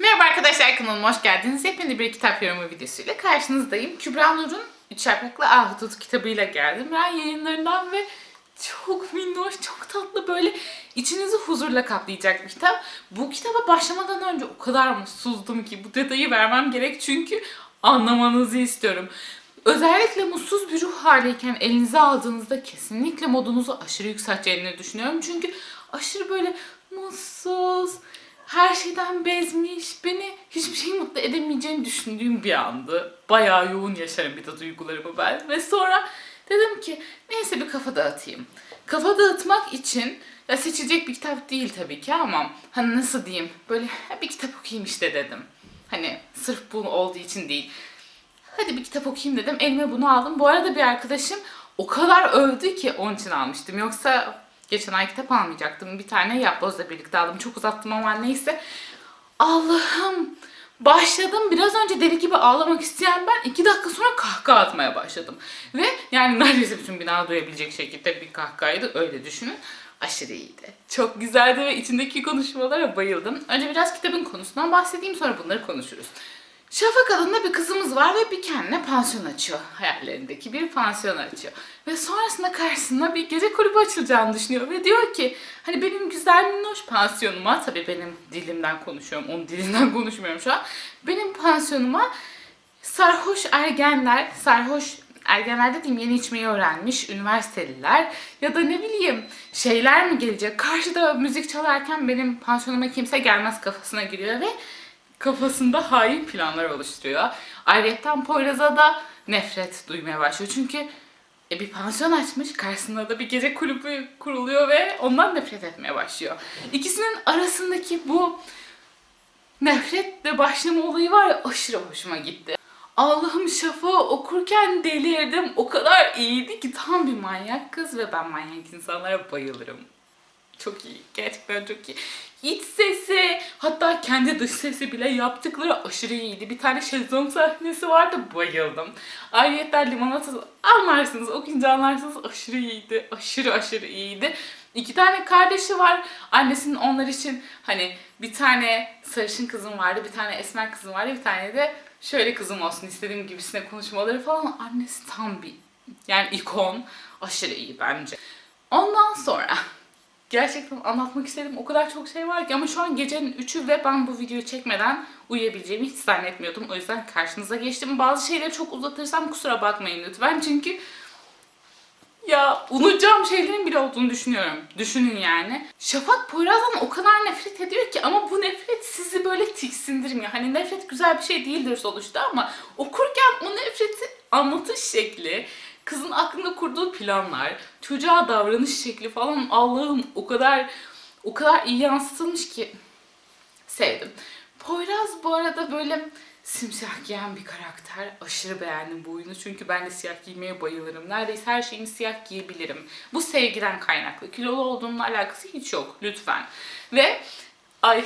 Merhaba arkadaşlar kanalıma hoş geldiniz. Yepyeni bir kitap yorumu videosuyla karşınızdayım. Kübra Nur'un Üç Yapraklı Ahudut kitabıyla geldim. Ben yayınlarından ve çok minnoş, çok tatlı böyle içinizi huzurla kaplayacak bir kitap. Bu kitaba başlamadan önce o kadar mutsuzdum ki bu detayı vermem gerek çünkü anlamanızı istiyorum. Özellikle mutsuz bir ruh haldeyken elinize aldığınızda kesinlikle modunuzu aşırı yükselteceğini düşünüyorum. Çünkü aşırı böyle mutsuz, her şeyden bezmiş, beni hiçbir şey mutlu edemeyeceğini düşündüğüm bir andı. Bayağı yoğun yaşarım bir de duygularımı ben. Ve sonra dedim ki neyse bir kafa dağıtayım. Kafa dağıtmak için ya seçecek bir kitap değil tabii ki ama hani nasıl diyeyim böyle "Ha, bir kitap okuyayım işte dedim. Hani sırf bu olduğu için değil. Hadi bir kitap okuyayım dedim. Elime bunu aldım. Bu arada bir arkadaşım o kadar övdü ki onun için almıştım. Yoksa geçen ay kitap almayacaktım. Bir tane yapbozla birlikte aldım. Çok uzattım ama neyse. Allah'ım. Başladım. Biraz önce deli gibi ağlamak isteyen ben iki dakika sonra kahkaha atmaya başladım. Ve yani neredeyse bütün bina duyabilecek şekilde bir kahkahaydı. Öyle düşünün. Aşırı iyiydi. Çok güzeldi ve içindeki konuşmalara bayıldım. Önce biraz kitabın konusundan bahsedeyim sonra bunları konuşuruz. Şafak adında bir kızımız var ve bir kendine pansiyon açıyor. Hayallerindeki bir pansiyon açıyor. Ve sonrasında karşısına bir gece kulübü açılacağını düşünüyor. Ve diyor ki hani benim güzel minnoş pansiyonuma, tabii benim dilimden konuşuyorum, onun dilinden konuşmuyorum şu an. Benim pansiyonuma sarhoş ergenler, sarhoş ergenler dediğim yeni içmeyi öğrenmiş üniversiteliler ya da ne bileyim şeyler mi gelecek? Karşıda müzik çalarken benim pansiyonuma kimse gelmez kafasına giriyor ve kafasında hain planlar oluşturuyor. Ayrıca Poyraz'a da nefret duymaya başlıyor. Çünkü e, bir pansiyon açmış, karşısında da bir gece kulübü kuruluyor ve ondan nefret etmeye başlıyor. İkisinin arasındaki bu nefretle başlama olayı var ya aşırı hoşuma gitti. Allah'ım şafağı okurken delirdim. O kadar iyiydi ki tam bir manyak kız ve ben manyak insanlara bayılırım. Çok iyi. Gerçekten çok iyi. İç sesi, hatta kendi dış sesi bile yaptıkları aşırı iyiydi. Bir tane şezlong sahnesi vardı, bayıldım. Ayrıca limonata anlarsınız, okuyunca anlarsınız aşırı iyiydi. Aşırı aşırı iyiydi. İki tane kardeşi var. Annesinin onlar için hani bir tane sarışın kızım vardı, bir tane esmer kızım vardı, bir tane de şöyle kızım olsun istediğim gibisine konuşmaları falan. Annesi tam bir yani ikon. Aşırı iyi bence. Ondan sonra gerçekten anlatmak istediğim o kadar çok şey var ki ama şu an gecenin 3'ü ve ben bu videoyu çekmeden uyuyabileceğimi hiç zannetmiyordum. O yüzden karşınıza geçtim. Bazı şeyleri çok uzatırsam kusura bakmayın lütfen çünkü ya unutacağım şeylerin bile olduğunu düşünüyorum. Düşünün yani. Şafak Poyraz'dan o kadar nefret ediyor ki ama bu nefret sizi böyle tiksindirmiyor. Hani nefret güzel bir şey değildir sonuçta ama okurken o nefreti anlatış şekli, kızın aklında kurduğu planlar, çocuğa davranış şekli falan Allah'ım o kadar o kadar iyi yansıtılmış ki sevdim. Poyraz bu arada böyle simsiyah giyen bir karakter. Aşırı beğendim bu oyunu çünkü ben de siyah giymeye bayılırım. Neredeyse her şeyimi siyah giyebilirim. Bu sevgiden kaynaklı. Kilolu olduğumla alakası hiç yok lütfen. Ve ay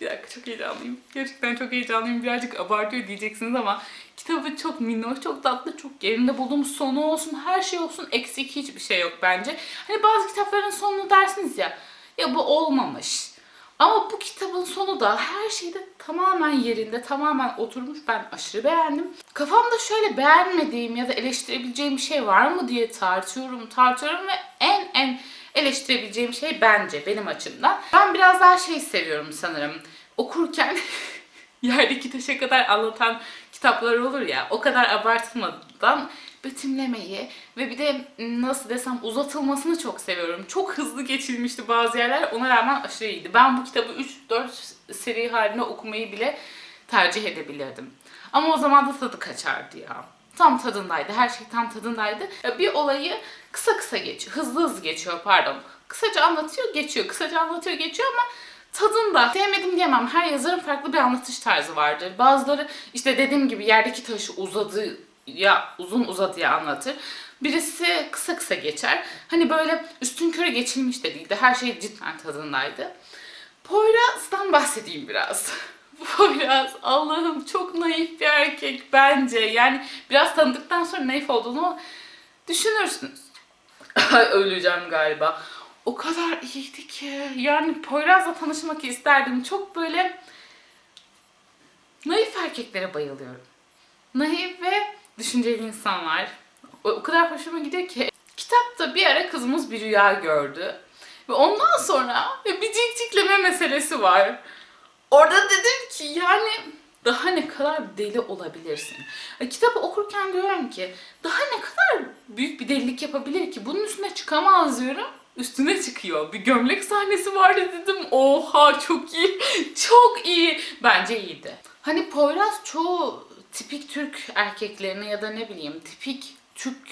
bir dakika çok heyecanlıyım. Gerçekten çok heyecanlıyım. Birazcık abartıyor diyeceksiniz ama kitabı çok minnoş, çok tatlı, çok yerinde bulduğum sonu olsun, her şey olsun eksik hiçbir şey yok bence. Hani bazı kitapların sonunu dersiniz ya, ya bu olmamış. Ama bu kitabın sonu da her şeyde tamamen yerinde, tamamen oturmuş. Ben aşırı beğendim. Kafamda şöyle beğenmediğim ya da eleştirebileceğim bir şey var mı diye tartıyorum, tartıyorum ve en en eleştirebileceğim şey bence benim açımdan. Ben biraz daha şey seviyorum sanırım. Okurken yerdeki taşa kadar anlatan kitaplar olur ya o kadar abartılmadan betimlemeyi ve bir de nasıl desem uzatılmasını çok seviyorum. Çok hızlı geçilmişti bazı yerler ona rağmen aşırı iyiydi. Ben bu kitabı 3-4 seri halinde okumayı bile tercih edebilirdim. Ama o zaman da tadı kaçardı ya. Tam tadındaydı. Her şey tam tadındaydı. Bir olayı kısa kısa geçiyor. Hızlı hızlı geçiyor pardon. Kısaca anlatıyor geçiyor. Kısaca anlatıyor geçiyor ama tadında. Sevmedim diyemem. Her yazarın farklı bir anlatış tarzı vardır. Bazıları işte dediğim gibi yerdeki taşı uzadı ya uzun uzadıya anlatır. Birisi kısa kısa geçer. Hani böyle üstün körü geçilmiş de değildi. Her şey cidden tadındaydı. Poyraz'dan bahsedeyim biraz. Poyraz Allah'ım çok naif bir erkek bence. Yani biraz tanıdıktan sonra naif olduğunu düşünürsünüz. Öleceğim galiba. O kadar iyiydi ki. Yani Poyraz'la tanışmak isterdim. Çok böyle naif erkeklere bayılıyorum. Naif ve düşünceli insanlar. O, kadar hoşuma gidiyor ki. Kitapta bir ara kızımız bir rüya gördü. Ve ondan sonra bir cikcikleme meselesi var. Orada dedim ki yani daha ne kadar deli olabilirsin? E, Kitabı okurken diyorum ki daha ne kadar büyük bir delilik yapabilir ki? Bunun üstüne çıkamaz diyorum. Üstüne çıkıyor. Bir gömlek sahnesi vardı dedim. Oha çok iyi. Çok iyi. Bence iyiydi. Hani Poyraz çoğu tipik Türk erkeklerine ya da ne bileyim tipik Türk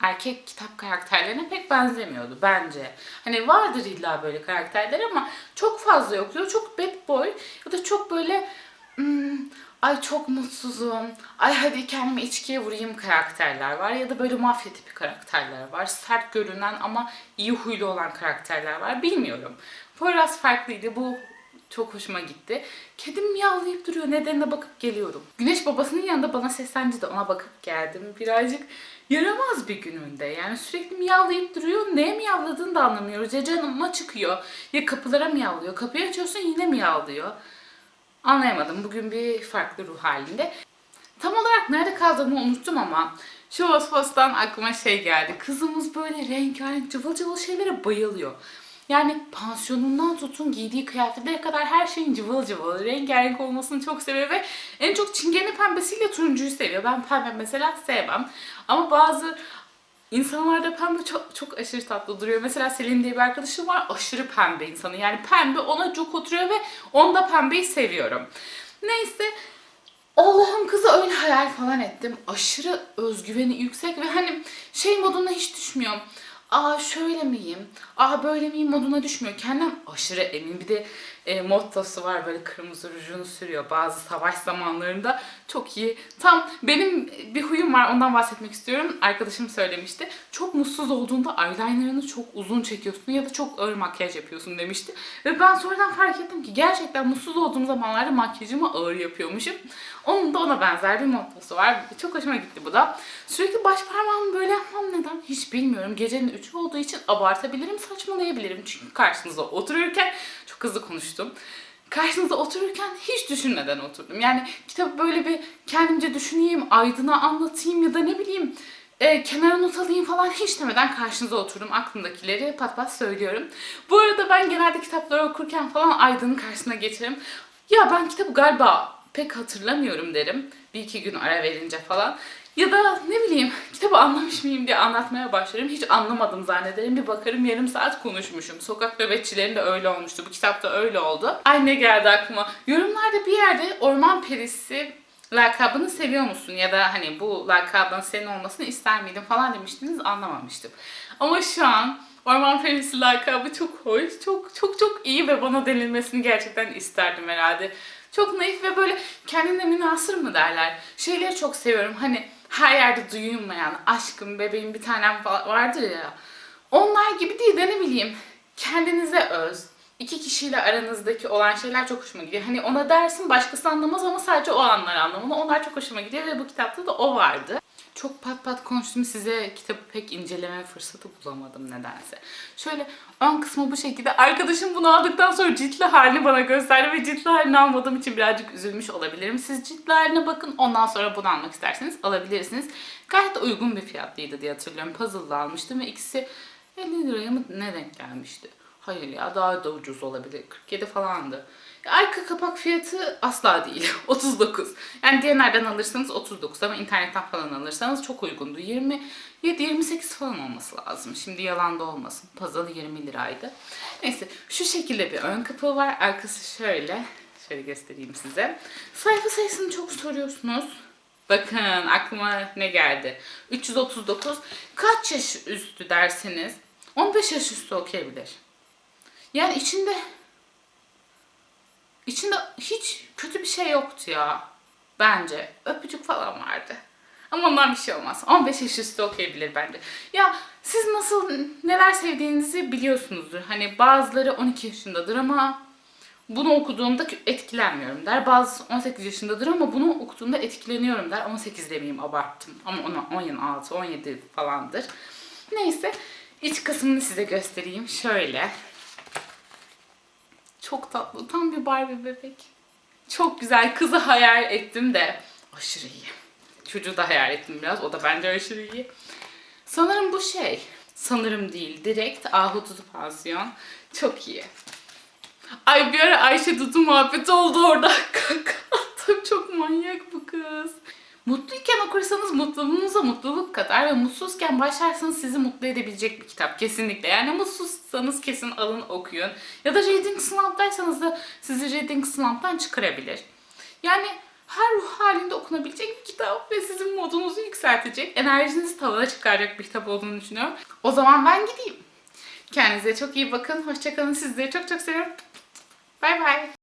erkek kitap karakterlerine pek benzemiyordu bence. Hani vardır illa böyle karakterler ama çok fazla yok. Ya çok bad boy ya da çok böyle "Hmm, ay çok mutsuzum, ay hadi kendimi içkiye vurayım karakterler var. Ya da böyle mafya tipi karakterler var. Sert görünen ama iyi huylu olan karakterler var. Bilmiyorum. Poyraz farklıydı. Bu çok hoşuma gitti. Kedim miyavlayıp duruyor. Nedenine bakıp geliyorum. Güneş babasının yanında bana seslendi de ona bakıp geldim. Birazcık yaramaz bir gününde. Yani sürekli miyavlayıp duruyor. Neye miyavladığını da anlamıyoruz. Ya canıma çıkıyor. Ya kapılara miyavlıyor. Kapıyı açıyorsun yine miyavlıyor. Anlayamadım. Bugün bir farklı ruh halinde. Tam olarak nerede kaldığımı unuttum ama şu Vosvos'tan aklıma şey geldi. Kızımız böyle rengarenk cıvıl cıvıl şeylere bayılıyor. Yani pansiyonundan tutun giydiği kıyafetlere kadar her şeyin cıvıl cıvıl, rengarenk olmasını çok seviyor ve en çok çingene pembesiyle turuncuyu seviyor. Ben pembe mesela sevmem. Ama bazı insanlarda pembe çok, çok aşırı tatlı duruyor. Mesela Selin diye bir arkadaşım var aşırı pembe insanı. Yani pembe ona çok oturuyor ve onda pembeyi seviyorum. Neyse Allah'ım kızı öyle hayal falan ettim. Aşırı özgüveni yüksek ve hani şey moduna hiç düşmüyorum. Aa şöyle miyim? Aa böyle miyim moduna düşmüyor. Kendim aşırı emin. Bir de e, mottosu var böyle kırmızı rujunu sürüyor bazı savaş zamanlarında. Çok iyi. Tam benim bir huyum var ondan bahsetmek istiyorum. Arkadaşım söylemişti. Çok mutsuz olduğunda eyelinerını çok uzun çekiyorsun ya da çok ağır makyaj yapıyorsun demişti. Ve ben sonradan fark ettim ki gerçekten mutsuz olduğum zamanlarda makyajımı ağır yapıyormuşum. Onun da ona benzer bir mottosu var. Çok hoşuma gitti bu da. Sürekli baş parmağımı böyle yapmam neden hiç bilmiyorum. Gecenin 3'ü olduğu için abartabilirim, saçmalayabilirim. Çünkü karşınızda otururken çok hızlı konuştum. Karşınızda otururken hiç düşünmeden oturdum. Yani kitabı böyle bir kendimce düşüneyim, aydına anlatayım ya da ne bileyim e, kenara not alayım falan hiç demeden karşınıza oturdum. Aklımdakileri pat pat söylüyorum. Bu arada ben genelde kitapları okurken falan Aydın'ın karşısına geçerim. Ya ben kitabı galiba pek hatırlamıyorum derim. Bir iki gün ara verince falan. Ya da ne bileyim kitabı anlamış mıyım diye anlatmaya başlarım. Hiç anlamadım zannederim. Bir bakarım yarım saat konuşmuşum. Sokak nöbetçilerinde öyle olmuştu. Bu kitapta öyle oldu. Ay ne geldi aklıma. Yorumlarda bir yerde orman perisi lakabını seviyor musun? Ya da hani bu lakabın senin olmasını ister miydin falan demiştiniz anlamamıştım. Ama şu an Orman Perisi lakabı çok hoş, çok çok çok iyi ve bana denilmesini gerçekten isterdim herhalde. Çok naif ve böyle kendine münasır mı derler. Şeyleri çok seviyorum. Hani her yerde duyulmayan aşkım, bebeğim bir tanem falan vardır ya. Onlar gibi değil de ne bileyim kendinize öz. iki kişiyle aranızdaki olan şeyler çok hoşuma gidiyor. Hani ona dersin başkası anlamaz ama sadece o anlar anlamını. Onlar çok hoşuma gidiyor ve bu kitapta da o vardı. Çok pat pat konuştum size kitabı pek inceleme fırsatı bulamadım nedense. Şöyle ön kısmı bu şekilde. Arkadaşım bunu aldıktan sonra ciltli halini bana gösterdi ve ciltli halini almadığım için birazcık üzülmüş olabilirim. Siz ciltli haline bakın ondan sonra bunu almak isterseniz alabilirsiniz. Gayet uygun bir fiyatlıydı diye hatırlıyorum. Puzzle'la almıştım ve ikisi 50 liraya mı ne denk gelmişti? Hayır ya daha da ucuz olabilir. 47 falandı. Arka kapak fiyatı asla değil. 39. Yani diğer nereden alırsanız 39 ama internetten falan alırsanız çok uygundu. 27-28 falan olması lazım. Şimdi yalan da olmasın. Puzzle 20 liraydı. Neyse şu şekilde bir ön kapağı var. Arkası şöyle. Şöyle göstereyim size. Sayfa sayısını çok soruyorsunuz. Bakın aklıma ne geldi. 339. Kaç yaş üstü derseniz 15 yaş üstü okuyabilir. Yani içinde içinde hiç kötü bir şey yoktu ya. Bence. Öpücük falan vardı. Ama ondan bir şey olmaz. 15 yaş üstü okuyabilir bence. Ya siz nasıl neler sevdiğinizi biliyorsunuzdur. Hani bazıları 12 yaşındadır ama bunu okuduğumda etkilenmiyorum der. Bazı 18 yaşındadır ama bunu okuduğumda etkileniyorum der. 18 demeyeyim abarttım. Ama ona 16, 17 falandır. Neyse İç kısmını size göstereyim. Şöyle. Çok tatlı. Tam bir Barbie bebek. Çok güzel. Kızı hayal ettim de aşırı iyi. Çocuğu da hayal ettim biraz. O da bence aşırı iyi. Sanırım bu şey. Sanırım değil. Direkt Ahududu pansiyon. Çok iyi. Ay bir ara Ayşe Dudu muhabbeti oldu orada. Kaka çok manyak bu kız. Mutluyken okursanız mutluluğunuza mutluluk kadar ve mutsuzken başlarsanız sizi mutlu edebilecek bir kitap kesinlikle. Yani mutsuzsanız kesin alın okuyun. Ya da reading slump'taysanız da sizi reading slump'tan çıkarabilir. Yani her ruh halinde okunabilecek bir kitap ve sizin modunuzu yükseltecek, enerjinizi tavana çıkaracak bir kitap olduğunu düşünüyorum. O zaman ben gideyim. Kendinize çok iyi bakın. Hoşçakalın. Sizleri çok çok seviyorum. Bay bay.